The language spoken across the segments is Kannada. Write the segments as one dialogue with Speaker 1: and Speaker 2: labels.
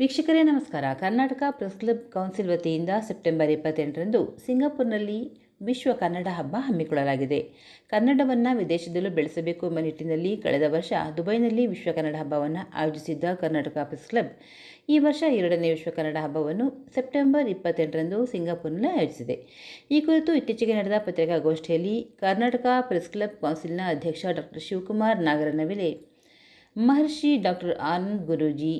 Speaker 1: ವೀಕ್ಷಕರೇ, ನಮಸ್ಕಾರ. ಕರ್ನಾಟಕ ಪ್ರೆಸ್ ಕ್ಲಬ್ ಕೌನ್ಸಿಲ್ ವತಿಯಿಂದ ಸೆಪ್ಟೆಂಬರ್ ಇಪ್ಪತ್ತೆಂಟರಂದು ಸಿಂಗಾಪುರ್ನಲ್ಲಿ ವಿಶ್ವ ಕನ್ನಡ ಹಬ್ಬ ಹಮ್ಮಿಕೊಳ್ಳಲಾಗಿದೆ. ಕನ್ನಡವನ್ನು ವಿದೇಶದಲ್ಲೂ ಬೆಳೆಸಬೇಕು ಎಂಬ ನಿಟ್ಟಿನಲ್ಲಿ ಕಳೆದ ವರ್ಷ ದುಬೈನಲ್ಲಿ ವಿಶ್ವ ಕನ್ನಡ ಹಬ್ಬವನ್ನು ಆಯೋಜಿಸಿದ್ದ ಕರ್ನಾಟಕ ಪ್ರೆಸ್ ಕ್ಲಬ್ ಈ ವರ್ಷ ಎರಡನೇ ವಿಶ್ವ ಕನ್ನಡ ಹಬ್ಬವನ್ನು ಸೆಪ್ಟೆಂಬರ್ ಇಪ್ಪತ್ತೆಂಟರಂದು ಸಿಂಗಾಪುರ್ನಲ್ಲಿ ಆಯೋಜಿಸಿದೆ. ಈ ಕುರಿತು ಇತ್ತೀಚೆಗೆ ನಡೆದ ಪತ್ರಿಕಾಗೋಷ್ಠಿಯಲ್ಲಿ ಕರ್ನಾಟಕ ಪ್ರೆಸ್ ಕ್ಲಬ್ ಕೌನ್ಸಿಲ್ನ ಅಧ್ಯಕ್ಷ ಡಾಕ್ಟರ್ ಶಿವಕುಮಾರ್ ನಾಗರನವಿಲೆ ಮಹರ್ಷಿ ಡಾಕ್ಟರ್ ಆನಂದ್ ಗುರೂಜಿ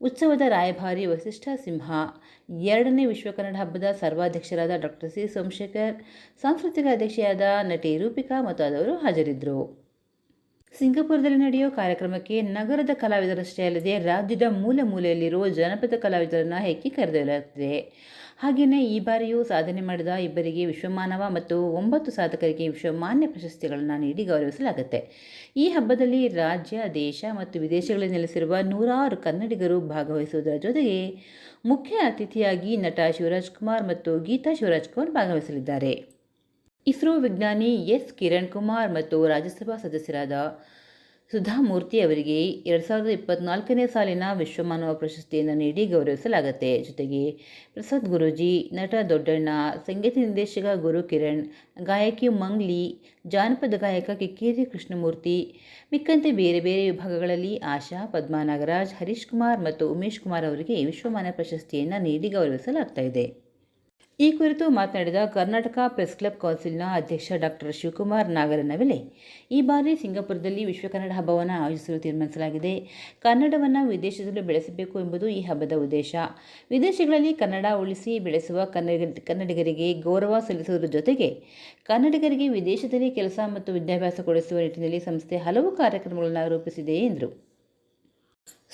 Speaker 1: ಉತ್ಸವದ ರಾಯಭಾರಿ ವಸಿಷ್ಠ ಸಿಂಹ, ಎರಡನೇ ವಿಶ್ವಕನ್ನಡ ಹಬ್ಬದ ಸರ್ವಾಧ್ಯಕ್ಷರಾದ ಡಾಕ್ಟರ್ ಸಿ ಸೋಮಶೇಖರ್, ಸಾಂಸ್ಕೃತಿಕ ಅಧ್ಯಕ್ಷೆಯಾದ ನಟಿ ರೂಪಿಕಾ ಮೊದಲಾದವರು ಹಾಜರಿದ್ದರು. ಸಿಂಗಾಪುರದಲ್ಲಿ ನಡೆಯುವ ಕಾರ್ಯಕ್ರಮಕ್ಕೆ ನಗರದ ಕಲಾವಿದರಷ್ಟೇ ಅಲ್ಲದೆ ರಾಜ್ಯದ ಮೂಲೆ ಮೂಲೆಯಲ್ಲಿರುವ ಜನಪದ ಕಲಾವಿದರನ್ನು ಹೆಕ್ಕಿ ಕರೆದೊಯ್ಯಲಾಗುತ್ತಿದೆ ಹಾಗೆಯೇ ಈ ಬಾರಿಯೂ ಸಾಧನೆ ಮಾಡಿದ ಇಬ್ಬರಿಗೆ ವಿಶ್ವಮಾನವ ಮತ್ತು ಒಂಬತ್ತು ಸಾಧಕರಿಗೆ ವಿಶ್ವಮಾನ್ಯ ಪ್ರಶಸ್ತಿಗಳನ್ನು ನೀಡಿ ಗೌರವಿಸಲಾಗುತ್ತೆ. ಈ ಹಬ್ಬದಲ್ಲಿ ರಾಜ್ಯ, ದೇಶ ಮತ್ತು ವಿದೇಶಗಳಲ್ಲಿ ನೆಲೆಸಿರುವ ನೂರಾರು ಕನ್ನಡಿಗರು ಭಾಗವಹಿಸುವುದರ ಜೊತೆಗೆ ಮುಖ್ಯ ಅತಿಥಿಯಾಗಿ ನಟ ಶಿವರಾಜ್ ಕುಮಾರ್ ಮತ್ತು ಗೀತಾ ಶಿವರಾಜ್ ಕುಮಾರ್ ಭಾಗವಹಿಸಲಿದ್ದಾರೆ. ಇಸ್ರೋ ವಿಜ್ಞಾನಿ ಎಸ್ ಕಿರಣ್ ಕುಮಾರ್ ಮತ್ತು ರಾಜ್ಯಸಭಾ ಸದಸ್ಯರಾದ ಸುಧಾಮೂರ್ತಿ ಅವರಿಗೆ ಎರಡು ಸಾವಿರದ ಇಪ್ಪತ್ನಾಲ್ಕನೇ ಸಾಲಿನ ವಿಶ್ವಮಾನವ ಪ್ರಶಸ್ತಿಯನ್ನು ನೀಡಿ ಗೌರವಿಸಲಾಗುತ್ತೆ. ಜೊತೆಗೆ ಪ್ರಸಾದ್ ಗುರೂಜಿ, ನಟ ದೊಡ್ಡಣ್ಣ, ಸಂಗೀತ ನಿರ್ದೇಶಕ ಗುರು ಕಿರಣ್, ಗಾಯಕಿ ಮಂಗ್ಲಿ, ಜಾನಪದ ಗಾಯಕ ಕಿಕ್ಕೇರಿ ಕೃಷ್ಣಮೂರ್ತಿ, ಮಿಕ್ಕಂತೆ ಬೇರೆ ಬೇರೆ ವಿಭಾಗಗಳಲ್ಲಿ ಆಶಾ ಪದ್ಮಾ ನಾಗರಾಜ್ ಹರೀಶ್ ಕುಮಾರ್ ಮತ್ತು ಉಮೇಶ್ ಕುಮಾರ್ ಅವರಿಗೆ ವಿಶ್ವಮಾನವ ಪ್ರಶಸ್ತಿಯನ್ನು ನೀಡಿ ಗೌರವಿಸಲಾಗ್ತಾ ಇದೆ. ಈ ಕುರಿತು ಮಾತನಾಡಿದ ಕರ್ನಾಟಕ ಪ್ರೆಸ್ ಕ್ಲಬ್ ಕೌನ್ಸಿಲ್ನ ಅಧ್ಯಕ್ಷ ಡಾಕ್ಟರ್ ಶಿವಕುಮಾರ್ ನಾಗರನವಿಲೆ, ಈ ಬಾರಿ ಸಿಂಗಾಪುರದಲ್ಲಿ ವಿಶ್ವ ಕನ್ನಡ ಹಬ್ಬವನ್ನು ಆಯೋಜಿಸಲು ತೀರ್ಮಾನಿಸಲಾಗಿದೆ. ಕನ್ನಡವನ್ನು ವಿದೇಶದಲ್ಲೂ ಬೆಳೆಸಬೇಕು ಎಂಬುದು ಈ ಹಬ್ಬದ ಉದ್ದೇಶ. ವಿದೇಶಗಳಲ್ಲಿ ಕನ್ನಡ ಉಳಿಸಿ ಬೆಳೆಸುವ ಕನ್ನಡ, ಕನ್ನಡಿಗರಿಗೆ ಗೌರವ ಸಲ್ಲಿಸುವುದರ ಜೊತೆಗೆ ಕನ್ನಡಿಗರಿಗೆ ವಿದೇಶದಲ್ಲಿ ಕೆಲಸ ಮತ್ತು ವಿದ್ಯಾಭ್ಯಾಸ ಕೊಡಿಸುವ ನಿಟ್ಟಿನಲ್ಲಿ ಸಂಸ್ಥೆ ಹಲವು ಕಾರ್ಯಕ್ರಮಗಳನ್ನು ರೂಪಿಸಿದೆ ಎಂದರು.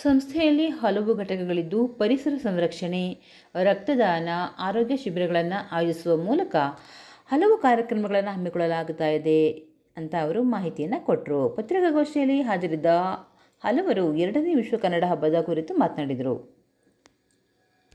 Speaker 1: ಸಂಸ್ಥೆಯಲ್ಲಿ ಹಲವು ಘಟಕಗಳಿದ್ದು ಪರಿಸರ ಸಂರಕ್ಷಣೆ, ರಕ್ತದಾನ, ಆರೋಗ್ಯ ಶಿಬಿರಗಳನ್ನು ಆಯೋಜಿಸುವ ಮೂಲಕ ಹಲವು ಕಾರ್ಯಕ್ರಮಗಳನ್ನು ಹಮ್ಮಿಕೊಳ್ಳಲಾಗುತ್ತಾ ಇದೆ ಅಂತ ಅವರು ಮಾಹಿತಿಯನ್ನು ಕೊಟ್ಟರು ಪತ್ರಿಕಾಗೋಷ್ಠಿಯಲ್ಲಿ ಹಾಜರಿದ್ದ ಹಲವರು ಎರಡನೇ ವಿಶ್ವ ಕನ್ನಡ ಹಬ್ಬದ ಕುರಿತು ಮಾತನಾಡಿದರು.